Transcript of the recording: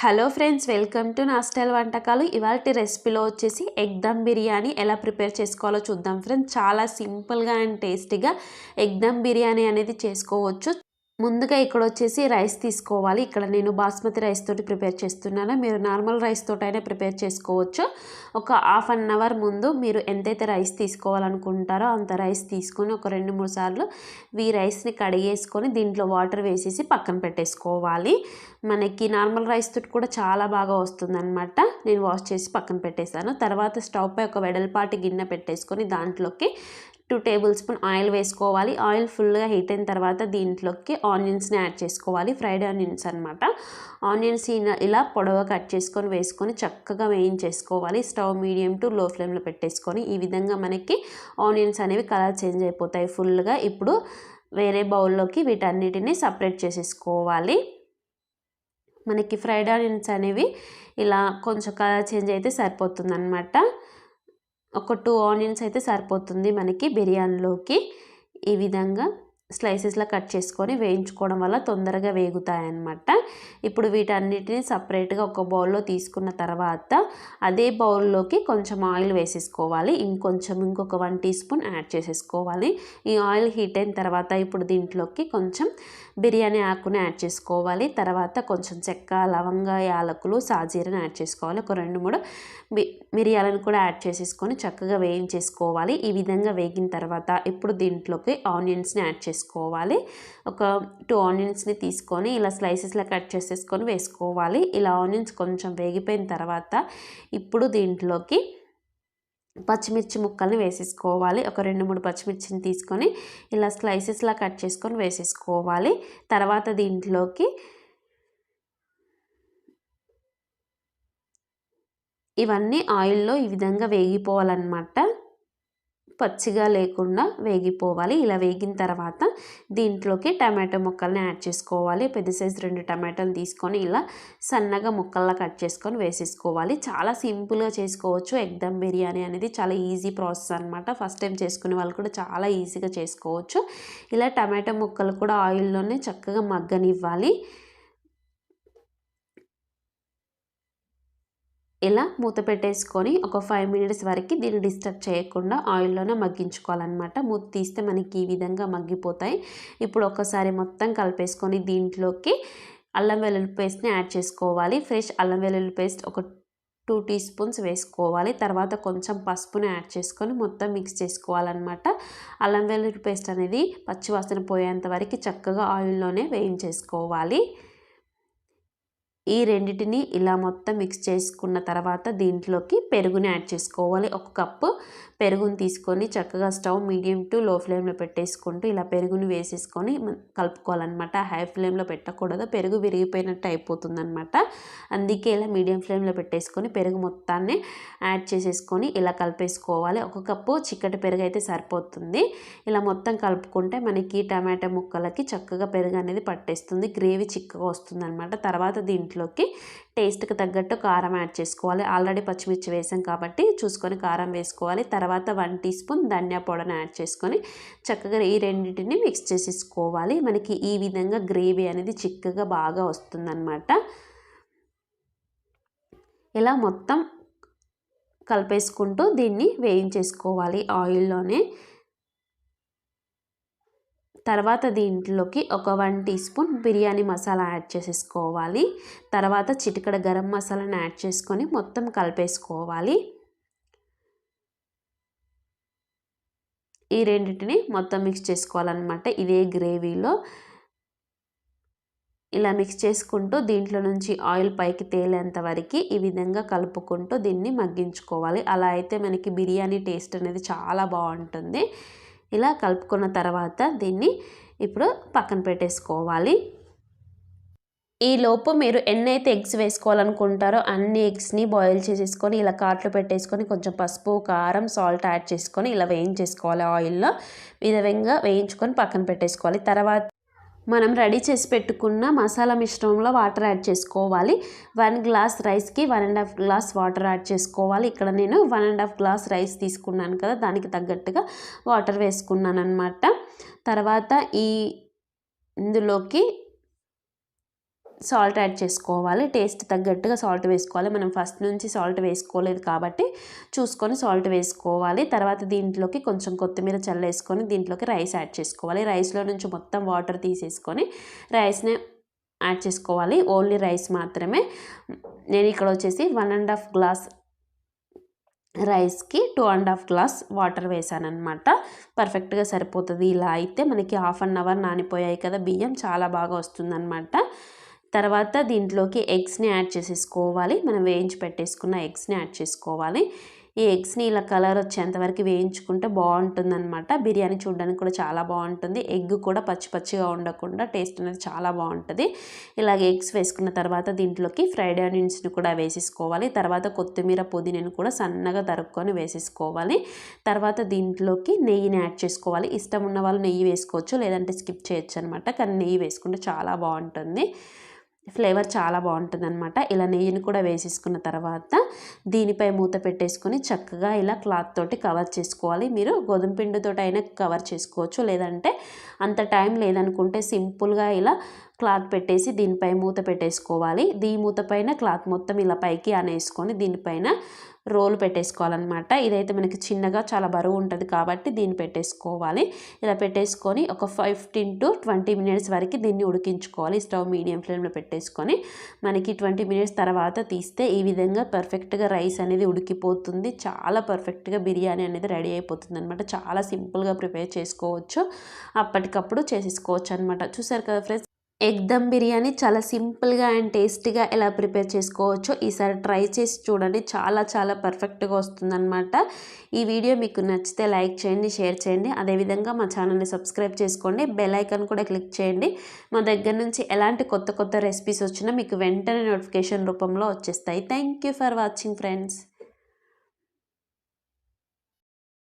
Hello friends welcome to నా style వంటకాలు. ఇవాళ రెసిపీలో వచ్చేసి ఎగ్ దమ్ బిర్యానీ ఎలా ప్రిపేర్ చేసుకోవాలో చూద్దాం ఫ్రెండ్స్. చాలా సింపుల్గా అండ్ టేస్టీగా ఎగ్ దమ్ బిర్యానీ అనేది చేసుకోవచ్చు. ముందుగా ఇక్కడ వచ్చేసి రైస్ తీసుకోవాలి. ఇక్కడ నేను బాస్మతి రైస్ తోటి ప్రిపేర్ చేస్తున్నాను. మీరు నార్మల్ రైస్ తోటైనా ప్రిపేర్ చేసుకోవచ్చు. ఒక హాఫ్ అన్ అవర్ ముందు మీరు ఎంతైతే రైస్ తీసుకోవాలనుకుంటారో అంత రైస్ తీసుకొని ఒక రెండు మూడు సార్లు ఈ రైస్ని కడిగేసుకొని దీంట్లో వాటర్ వేసేసి పక్కన పెట్టేసుకోవాలి. మనకి నార్మల్ రైస్ తోటి కూడా చాలా బాగా వస్తుందన్నమాట. నేను వాష్ చేసి పక్కన పెట్టేశాను. తర్వాత స్టవ్ పై ఒక వెడల్పాటి గిన్నె పెట్టేసుకొని దాంట్లోకి టూ టేబుల్ స్పూన్ ఆయిల్ వేసుకోవాలి. ఆయిల్ ఫుల్గా హీట్ అయిన తర్వాత దీంట్లోకి ఆనియన్స్ని యాడ్ చేసుకోవాలి. ఫ్రైడ్ ఆనియన్స్ అనమాట ఆనియన్స్ ఇలా పొడవ కట్ చేసుకొని వేసుకొని చక్కగా వేయించేసుకోవాలి. స్టవ్ మీడియం టు లో ఫ్లేమ్లో పెట్టేసుకొని ఈ విధంగా మనకి ఆనియన్స్ అనేవి కలర్ చేంజ్ అయిపోతాయి ఫుల్గా. ఇప్పుడు వేరే బౌల్లోకి వీటన్నిటిని సపరేట్ చేసేసుకోవాలి. మనకి ఫ్రైడ్ ఆనియన్స్ అనేవి ఇలా కొంచెం కలర్ చేంజ్ అయితే సరిపోతుంది అనమాట ఒక టూ ఆనియన్స్ అయితే సరిపోతుంది మనకి బిర్యానీలోకి ఈ విధంగా. స్లైసెస్లో కట్ చేసుకొని వేయించుకోవడం వల్ల తొందరగా వేగుతాయన్నమాట. ఇప్పుడు వీటన్నిటిని సపరేట్గా ఒక బౌల్లో తీసుకున్న తర్వాత అదే బౌల్లోకి కొంచెం ఆయిల్ వేసేసుకోవాలి. ఇంకొంచెం ఇంకొక వన్ టీ స్పూన్ యాడ్ చేసేసుకోవాలి. ఈ ఆయిల్ హీట్ అయిన తర్వాత ఇప్పుడు దీంట్లోకి కొంచెం బిర్యానీ ఆకుని యాడ్ చేసుకోవాలి. తర్వాత కొంచెం చెక్క లవంగ యాలకులు సాజీరని యాడ్ చేసుకోవాలి. ఒక రెండు మూడు మిరియాలను కూడా యాడ్ చేసేసుకొని చక్కగా వేయించేసుకోవాలి. ఈ విధంగా వేగిన తర్వాత ఇప్పుడు దీంట్లోకి ఆనియన్స్ని యాడ్ చేసుకోవాలి ఒక టూ ఆనియన్స్ని తీసుకొని ఇలా స్లైసెస్లో కట్ చేసేసుకొని వేసుకోవాలి. ఇలా ఆనియన్స్ కొంచెం వేగిపోయిన తర్వాత ఇప్పుడు దీంట్లోకి పచ్చిమిర్చి ముక్కల్ని వేసేసుకోవాలి. ఒక రెండు మూడు పచ్చిమిర్చిని తీసుకొని ఇలా స్లైసెస్లా కట్ చేసుకొని వేసేసుకోవాలి. తర్వాత దీంట్లోకి ఇవన్నీ ఆయిల్లో ఈ విధంగా వేగిపోవాలన్నమాట. పచ్చిగా లేకుండా వేగిపోవాలి. ఇలా వేగిన తర్వాత దీంట్లోకి టమాటో ముక్కల్ని యాడ్ చేసుకోవాలి. పెద్ద సైజు రెండు టమాటాలు తీసుకొని ఇలా సన్నగా ముక్కల్లా కట్ చేసుకొని వేసేసుకోవాలి. చాలా సింపుల్గా చేసుకోవచ్చు. ఎగ్ దమ్ బిర్యానీ అనేది చాలా ఈజీ ప్రాసెస్ అనమాట ఫస్ట్ టైం చేసుకునే వాళ్ళు కూడా చాలా ఈజీగా చేసుకోవచ్చు. ఇలా టమాటో ముక్కలు కూడా ఆయిల్లోనే చక్కగా మగ్గనివ్వాలి. ఇలా మూత పెట్టేసుకొని ఒక ఫైవ్ మినిట్స్ వరకు దీన్ని డిస్టర్బ్ చేయకుండా ఆయిల్లోనే మగ్గించుకోవాలన్నమాట. మూత తీస్తే మనకి ఈ విధంగా మగ్గిపోతాయి. ఇప్పుడు ఒకసారి మొత్తం కలిపేసుకొని దీంట్లోకి అల్లం వెల్లుల్లి పేస్ట్ని యాడ్ చేసుకోవాలి. ఫ్రెష్ అల్లం వెల్లుల్లి పేస్ట్ ఒక టూ టీ స్పూన్స్ వేసుకోవాలి. తర్వాత కొంచెం పసుపుని యాడ్ చేసుకొని మొత్తం మిక్స్ చేసుకోవాలన్నమాట. అల్లం వెల్లుల్లి పేస్ట్ అనేది పచ్చివాసన పోయేంత వరకు చక్కగా ఆయిల్లోనే వేయించేసుకోవాలి. ఈ రెండింటిని ఇలా మొత్తం మిక్స్ చేసుకున్న తర్వాత దీంట్లోకి పెరుగుని యాడ్ చేసుకోవాలి. ఒక కప్పు పెరుగుని తీసుకొని చక్కగా స్టవ్ మీడియం టు లో ఫ్లేమ్లో పెట్టేసుకుంటూ ఇలా పెరుగుని వేసేసుకొని కలుపుకోవాలన్నమాట. హై ఫ్లేమ్లో పెట్టకూడదు. పెరుగు విరిగిపోయినట్టు అయిపోతుందన్నమాట. అందుకే ఇలా మీడియం ఫ్లేమ్లో పెట్టేసుకొని పెరుగు మొత్తాన్ని యాడ్ చేసేసుకొని ఇలా కలిపేసుకోవాలి. ఒక కప్పు చిక్కటి పెరుగు అయితే సరిపోతుంది. ఇలా మొత్తం కలుపుకుంటే మనకి టమాటా ముక్కలకి చక్కగా పెరుగు అనేది పట్టేస్తుంది. గ్రేవీ చిక్కగా వస్తుంది అనమాట తర్వాత దీంట్లోకి టేస్ట్కి తగ్గట్టు కారం యాడ్ చేసుకోవాలి. ఆల్రెడీ పచ్చిమిర్చి వేసాం కాబట్టి చూసుకొని కారం వేసుకోవాలి. తర్వాత వన్ టీ స్పూన్ ధనియా పౌడర్ని యాడ్ చేసుకొని చక్కగా ఈ రెండింటిని మిక్స్ చేసేసుకోవాలి. మనకి ఈ విధంగా గ్రేవీ అనేది చిక్కగా బాగా వస్తుందన్నమాట. ఇలా మొత్తం కలిపేసుకుంటూ దీన్ని వేయించేసుకోవాలి ఆయిల్లోనే. తర్వాత దీంట్లోకి ఒక one teaspoon biryani masala add చేసేసుకోవాలి. తర్వాత చిటికడ గరం మసాలాను యాడ్ చేసుకొని మొత్తం కలిపేసుకోవాలి. ఈ రెండింటిని మొత్తం మిక్స్ చేసుకోవాలన్నమాట. ఇదే గ్రేవీలో. ఇలా మిక్స్ చేసుకుంటూ దీంట్లో నుంచి ఆయిల్ పైకి తేలేంత వరకు ఈ విధంగా కలుపుకుంటూ దీన్ని మగ్గించుకోవాలి. అలా అయితే మనకి బిర్యానీ టేస్ట్ అనేది చాలా బాగుంటుంది. ఇలా కలుపుకున్న తర్వాత దీన్ని ఇప్పుడు పక్కన పెట్టేసుకోవాలి. ఈ లోపు మీరు ఎన్నైతే ఎగ్స్ వేసుకోవాలనుకుంటారో అన్ని ఎగ్స్ని బాయిల్ చేసేసుకొని ఇలా కాట్లు పెట్టేసుకొని కొంచెం పసుపు కారం సాల్ట్ యాడ్ చేసుకొని ఇలా వేయించేసుకోవాలి ఆయిల్లో. ఈ విధంగా వేయించుకొని పక్కన పెట్టేసుకోవాలి. తర్వాత మనం రెడీ చేసి పెట్టుకున్న మసాలా మిశ్రమంలో వాటర్ యాడ్ చేసుకోవాలి. వన్ గ్లాస్ రైస్కి one and half glass water add చేసుకోవాలి. ఇక్కడ నేను one and half glass rice తీసుకున్నాను కదా దానికి తగ్గట్టుగా వాటర్ వేసుకున్నాను అనమాట తర్వాత ఈ ఇందులోకి సాల్ట్ యాడ్ చేసుకోవాలి. టేస్ట్ తగ్గట్టుగా సాల్ట్ వేసుకోవాలి. మనం ఫస్ట్ నుంచి సాల్ట్ వేసుకోలేదు కాబట్టి చూసుకొని సాల్ట్ వేసుకోవాలి. తర్వాత దీంట్లోకి కొంచెం కొత్తిమీర చల్లేసుకొని దీంట్లోకి రైస్ యాడ్ చేసుకోవాలి. రైస్లో నుంచి మొత్తం వాటర్ తీసేసుకొని రైస్ని యాడ్ చేసుకోవాలి. ఓన్లీ రైస్ మాత్రమే. నేను ఇక్కడ వచ్చేసి వన్ అండ్ హాఫ్ గ్లాస్ రైస్కి two and half glass water వేసాను అనమాట పర్ఫెక్ట్గా సరిపోతుంది. ఇలా అయితే మనకి హాఫ్ అన్ అవర్ నానిపోయాయి కదా. బియ్యం చాలా బాగా వస్తుందన్నమాట. తర్వాత దీంట్లోకి ఎగ్స్ని యాడ్ చేసేసుకోవాలి. మనం వేయించి పెట్టేసుకున్న ఎగ్స్ని యాడ్ చేసుకోవాలి. ఈ ఎగ్స్ని ఇలా కలర్ వచ్చేంతవరకు వేయించుకుంటే బాగుంటుందన్నమాట. బిర్యానీ చూడడానికి కూడా చాలా బాగుంటుంది. ఎగ్ కూడా పచ్చి పచ్చిగా ఉండకుండా టేస్ట్ అనేది చాలా బాగుంటుంది. ఇలాగ ఎగ్స్ వేసుకున్న తర్వాత దీంట్లోకి ఫ్రైడ్ ఆనియన్స్ని కూడా వేసేసుకోవాలి. తర్వాత కొత్తిమీర పుదీనాను కూడా సన్నగా తరుక్కొని వేసేసుకోవాలి. తర్వాత దీంట్లోకి నెయ్యిని యాడ్ చేసుకోవాలి. ఇష్టం ఉన్న వాళ్ళు నెయ్యి వేసుకోవచ్చు లేదంటే స్కిప్ చేయొచ్చు అనమాట కానీ నెయ్యి వేసుకుంటే చాలా బాగుంటుంది. ఫ్లేవర్ చాలా బాగుంటుంది అనమాట ఇలా నెయ్యిని కూడా వేసేసుకున్న తర్వాత దీనిపై మూత పెట్టేసుకొని చక్కగా ఇలా క్లాత్ తోటి కవర్ చేసుకోవాలి. మీరు గోధుమ పిండితో అయినా కవర్ చేసుకోవచ్చు. లేదంటే అంత టైం లేదనుకుంటే సింపుల్గా ఇలా క్లాత్ పెట్టేసి దీనిపై మూత పెట్టేసుకోవాలి. దీ మూత పైన క్లాత్ మొత్తం ఇలా పైకి అనేసుకొని దీనిపైన రోల్ పెట్టేసుకోవాలన్నమాట. ఇదైతే మనకి చిన్నగా చాలా బరువు ఉంటుంది కాబట్టి దీన్ని పెట్టేసుకోవాలి. ఇలా పెట్టేసుకొని ఒక ఫిఫ్టీన్ టు ట్వంటీ మినిట్స్ వరకు దీన్ని ఉడికించుకోవాలి. స్టవ్ మీడియం ఫ్లేమ్లో పెట్టేసుకొని మనకి ట్వంటీ మినిట్స్ తర్వాత తీస్తే ఈ విధంగా పర్ఫెక్ట్గా రైస్ అనేది ఉడికిపోతుంది. చాలా పర్ఫెక్ట్గా బిర్యానీ అనేది రెడీ అయిపోతుంది అనమాట చాలా సింపుల్గా ప్రిపేర్ చేసుకోవచ్చు. అప్పటికప్పుడు చేసేసుకోవచ్చు అనమాట చూసారు కదా ఫ్రెండ్స్? ఎగ్ దమ్ బిర్యానీ చాలా సింపుల్గా అండ్ టేస్టీగా ఎలా ప్రిపేర్ చేసుకోవచ్చో ఈసారి ట్రై చేసి చూడండి. చాలా చాలా పర్ఫెక్ట్గా వస్తుందన్నమాట. ఈ వీడియో మీకు నచ్చితే లైక్ చేయండి షేర్ చేయండి. అదేవిధంగా మా ఛానల్ని సబ్స్క్రైబ్ చేసుకోండి. బెల్ ఐకాన్ కూడా క్లిక్ చేయండి. మా దగ్గర నుంచి ఎలాంటి కొత్త కొత్త రెసిపీస్ వచ్చినా మీకు వెంటనే నోటిఫికేషన్ రూపంలో వచ్చేస్తాయి. Thank you for watching friends.